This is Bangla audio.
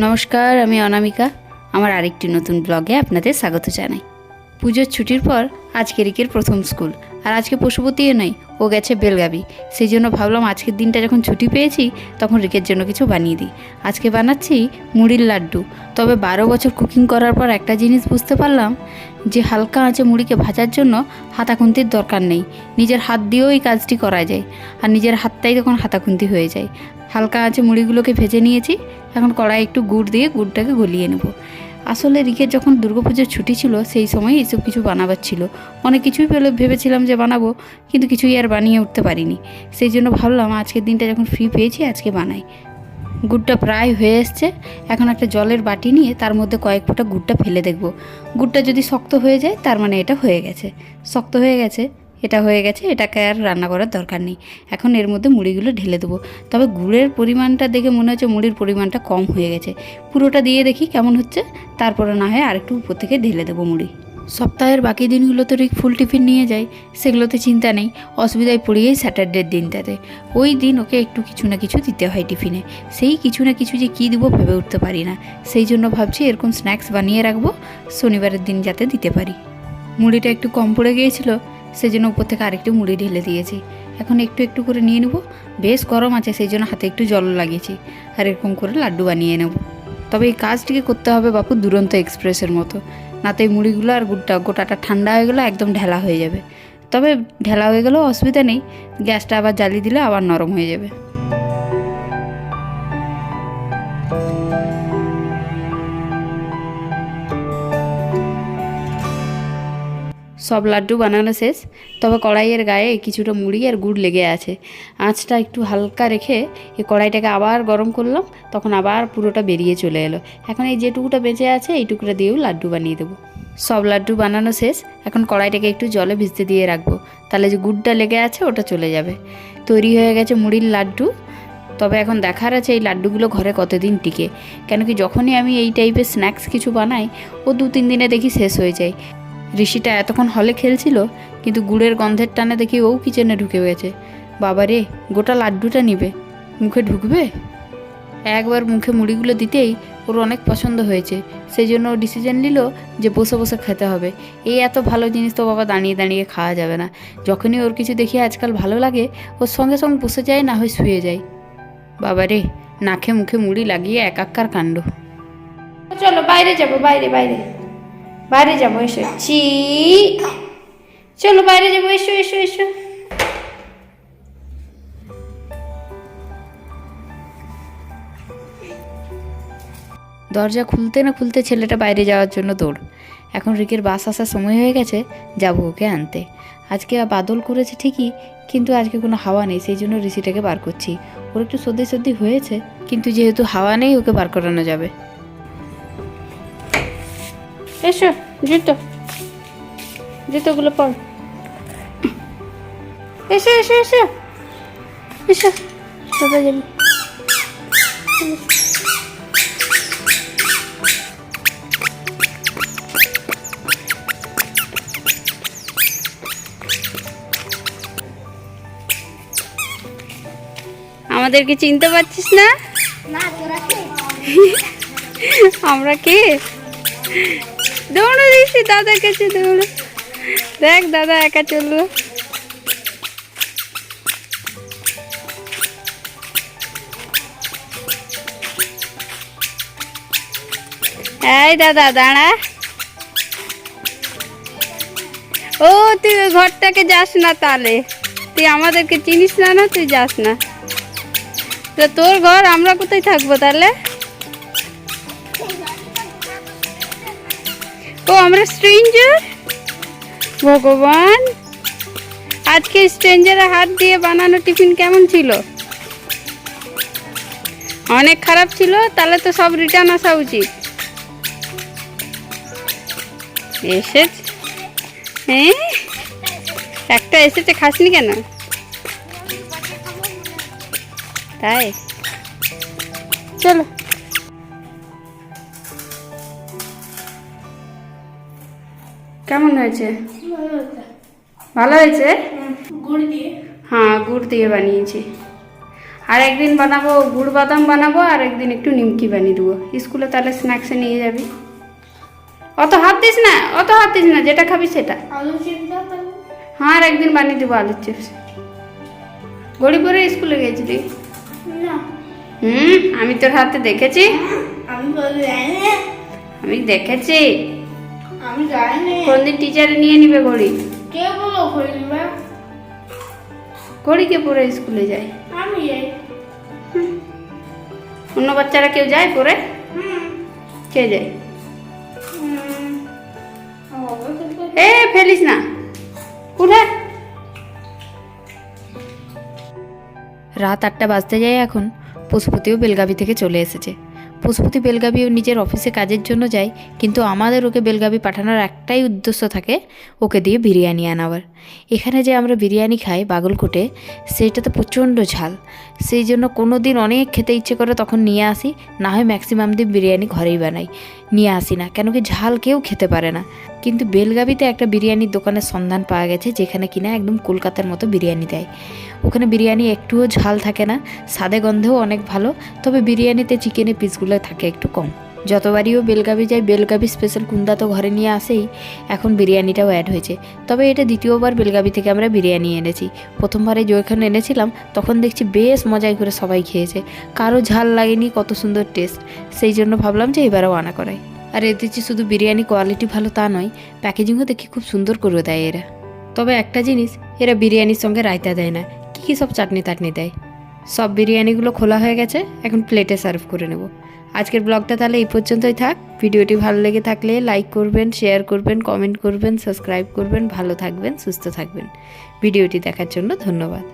নমস্কার, আমি অনামিকা। আমার আরেকটি নতুন ব্লগে আপনাদের স্বাগত জানাই। পুজোর ছুটির পর আজকের প্রথম স্কুল। আর আজকে পশুপতিও নয়, ও গেছে বেলগাবি। সেই জন্য ভাবলাম আজকের দিনটা যখন ছুটি পেয়েছি, তখন রিকের জন্য কিছু বানিয়ে দিই। আজকে বানাচ্ছি মুড়ির লাড্ডু। তবে বারো বছর কুকিং করার পর একটা জিনিস বুঝতে পারলাম, যে হালকা আঁচে মুড়িকে ভাজার জন্য হাতাখুন্তির দরকার নেই। নিজের হাত দিয়েও এই কাজটি করা যায়, আর নিজের হাতটাই তখন হাতাখুন্তি হয়ে যায়। হালকা আঁচে মুড়িগুলোকে ভেজে নিয়েছি, এখন কড়াই একটু গুড় দিয়ে গুড়টাকে গলিয়ে নেব। আসলে রিকের যখন দুর্গাপুজোর ছুটি ছিল, সেই সময় এইসব কিছু বানাবার ছিল। অনেক কিছুই পেলে ভেবেছিলাম যে বানাবো, কিন্তু কিছুই আর বানিয়ে উঠতে পারিনি। সেই জন্য ভাবলাম, আজকের দিনটা যখন ফ্রি পেয়েছি, আজকে বানাই। গুড়টা প্রায় হয়ে এসছে। এখন একটা জলের বাটি নিয়ে তার মধ্যে কয়েক ফোঁটা গুড়টা ফেলে দেখব। গুড়টা যদি শক্ত হয়ে যায়, তার মানে এটা হয়ে গেছে। শক্ত হয়ে গেছে। এটা হয়ে গেছে, এটাকে আর রান্না করার দরকার নেই। এখন এর মধ্যে মুড়িগুলো ঢেলে দেবো। তবে গুড়ের পরিমাণটা দেখে মনে হচ্ছে মুড়ির পরিমাণটা কম হয়ে গেছে। পুরোটা দিয়ে দেখি কেমন হচ্ছে, তারপরে না হয় আরেকটু উপর থেকে ঢেলে দেবো মুড়ি। সপ্তাহের বাকি দিনগুলোতে রিক ফুল টিফিন নিয়ে যায় সেগুলোতে চিন্তা নেই, অসুবিধায় পড়িয়েই স্যাটারডের দিনটাতে। ওই দিন ওকে একটু কিছু না কিছু দিতে হয় টিফিনে। সেই কিছু না কিছু যে কী দেবো ভেবে উঠতে পারি না। সেই জন্য ভাবছি এরকম স্ন্যাক্স বানিয়ে রাখব, শনিবারের দিন যাতে দিতে পারি। মুড়িটা একটু কম পড়ে গিয়েছিল সেই জন্য উপর থেকে আরেকটু মুড়ি ঢেলে দিয়েছি। এখন একটু একটু করে নিয়ে নেব। বেশ গরম আছে সেই জন্য হাতে একটু জল লাগিয়েছি। আর এরকম করে লাড্ডু বানিয়ে নেব। তবে এই কাজটিকে করতে হবে বাপু দুরন্ত এক্সপ্রেসের মতো। না তো এই মুড়িগুলো আর গুড়টা গোটাটা ঠান্ডা হয়ে গেলে একদম ঢেলা হয়ে যাবে। তবে ঢেলা হয়ে গেলেও অসুবিধা নেই। গ্যাসটা আবার জ্বালিয়ে দিলে আবার নরম হয়ে যাবে। সব লাড্ডু বানানো শেষ। তবে কড়াইয়ের গায়ে কিছুটা মুড়ি আর গুড় লেগে আছে। আঁচটা একটু হালকা রেখে এই কড়াইটাকে আবার গরম করলাম, তখন আবার পুরোটা বেরিয়ে চলে এলো। এখন এই যেটুকুটা বেঁচে আছে এইটুকুটা দিয়েও লাড্ডু বানিয়ে দেবো। সব লাড্ডু বানানো শেষ, এখন কড়াইটাকে একটু জলে ভিজতে দিয়ে রাখব। তাহলে যে গুড়টা লেগে আছে, ওটা চলে যাবে। তৈরি হয়ে গেছে মুড়ির লাড্ডু। তবে এখন দেখার আছে এই লাড্ডুগুলো ঘরে কতদিন টিকে। কেন কি যখনই আমি এই টাইপের স্ন্যাক্স কিছু বানাই, ও দু তিন দিনে দেখি শেষ হয়ে যায়। ঋষিটা এতক্ষণ হলে খেলছিল, কিন্তু গুড়ের গন্ধের টানে দেখি ও কিচেনে ঢুকে গেছে। বাবা রে গোটা লাড্ডুটা নিবে। মুখে ঢুকবে? একবার মুখে মুড়িগুলো দিতেই ওর অনেক পছন্দ হয়েছে। সেই জন্য ও ডিসিশন নিল যে বসে বসে খেতে হবে। এই এত ভালো জিনিস তো বাবা দাঁড়িয়ে দাঁড়িয়ে খাওয়া যাবে না। যখনই ওর কিছু দেখি আজকাল ভালো লাগে, ওর সঙ্গে সঙ্গে বসে যায়, না হয় শুয়ে যায়। বাবা রে নাকে মুখে মুড়ি লাগিয়ে একাক্কার কাণ্ড। চলো, বাইরে যাব, বাইরে বাইরে। বাইরে যাব, এসো। চি চলো বাইরে যাব, এসো এসো এসো। দরজা খুলতে না খুলতে ছেলেটা বাইরে যাওয়ার জন্য দৌড়। এখন রিকের বাস আসার সময় হয়ে গেছে, যাব ওকে আনতে। আজকে বাদল করেছে ঠিকই, কিন্তু আজকে কোনো হাওয়া নেই, সেই জন্য ঋষিটাকে বার করছি। ওর একটু সর্দি সর্দি হয়েছে, কিন্তু যেহেতু হাওয়া নেই, ওকে বার করানো যাবে। এসো জুতো। জুতোগুলো পর। এসো এসো এসো। এসো কোথায় যাবি। আমাদেরকে চিনতে পারছিস না? আমরা কে? দৌড়ো দিচ্ছি দাদার কাছে দৌড়ো। দেখ, দাদা একা চলল। এই দাদা, দাঁড়া। ও, তুই ওই ঘরটাকে যাস না তাহলে। তুই আমাদেরকে চিনিস না না, তুই যাস না। তোর ঘর, আমরা কোথায় থাকব তাহলে? আমরা স্ট্রেঞ্জার ভগবান। আজকে স্ট্রেঞ্জারের হাত দিয়ে বানানো টিফিন কেমন ছিল? অনেক খারাপ ছিল, তাহলে তো সব রিটার্ন আসা উচিত। এসেছে। হ্যাঁ একটা এসেছে, খাসনি কেন? তাই? চলো। কেমন হয়েছে? ভালো হয়েছে। গুড় দিয়ে। হ্যাঁ গুড় দিয়ে বানিয়েছি। আর একদিন বানাবো গুড় বাদাম বানাবো আর একদিন একটু নিমকি বানিয়ে দেবো। স্কুলে তাহলে স্ন্যাক্সে নিয়ে যাবি। অত হাত দিস না অত হাত দিস না যেটা খাবি সেটা। হ্যাঁ আর একদিন বানিয়ে দেবো আলুর চিপস। গড়ি পরে স্কুলে গেছিলি হুম আমি তোর হাতে দেখেছি। বলি জানি আমি দেখেছি। আমি জানি কোনদিন টিচারে নিয়ে নিবে ঘড়ি? কে বলো করে দিবে ঘড়িকে পরে স্কুলে যায়। আমি যাই। অন্য বাচ্চারা কেউ যায় পরে? কে যায়? এ ফেলিস না। উঠে। রাত আটটা বাজতে যায় এখন। পশুপতিও বেলগাবি থেকে চলে এসেছে। পশুপতি বেলগাবিও নিজের অফিসে কাজের জন্য যায়, কিন্তু আমাদের ওকে বেলগাবি পাঠানোর একটাই উদ্দেশ্য থাকে ওকে দিয়ে বিরিয়ানি আনাবার। এখানে যে আমরা বিরিয়ানি খাই বাগলকোটে সেইটাতে প্রচণ্ড ঝাল। সেই জন্য কোনো দিন অনেক খেতে ইচ্ছে করে তখন নিয়ে আসি, না হয় ম্যাক্সিমাম দিন বিরিয়ানি ঘরেই বানাই। নিয়ে আসি না, কেন কি ঝাল কেউ খেতে পারে না। কিন্তু বেলগাবিতে একটা বিরিয়ানির দোকানের সন্ধান পাওয়া গেছে, যেখানে কিনা একদম কলকাতার মতো বিরিয়ানি দেয়। ওখানে বিরিয়ানি একটুও ঝাল থাকে না, স্বাদে গন্ধেও অনেক ভালো, তবে বিরিয়ানিতে চিকেনের পিসগুলো থাকে একটু কম। যতবারইও বেলগাবি যাই বেলগাবি স্পেশাল কুন্দা তো ঘরে নিয়ে আসেই, এখন বিরিয়ানিটাও অ্যাড হয়েছে। তবে এটা দ্বিতীয়বার বেলগাবি থেকে আমরা বিরিয়ানি এনেছি। প্রথমবারে যখন এনেছিলাম, তখন দেখছি বেশ মজাই করে সবাই খেয়েছে। কারও ঝাল লাগেনি, কত সুন্দর টেস্ট সেই জন্য ভাবলাম যে এবারও আনা করাই। আর যে শুধু বিরিয়ানি কোয়ালিটি ভালো তা নয় প্যাকেজিংও দেখি খুব সুন্দর করে দেয় এরা। তবে একটা জিনিস, এরা বিরিয়ানির সঙ্গে রায়তা দেয় না। কী কী সব চাটনি টাটনি দেয়? সব বিরিয়ানিগুলো খোলা হয়ে গেছে, এখন প্লেটে সার্ভ করে নেব। আজকের ব্লগটা তাহলে এই পর্যন্তই থাক। ভিডিওটি ভালো লেগে থাকলে লাইক করবেন শেয়ার করবেন কমেন্ট করবেন সাবস্ক্রাইব করবেন, ভালো থাকবেন, সুস্থ থাকবেন। ভিডিওটি দেখার জন্য ধন্যবাদ।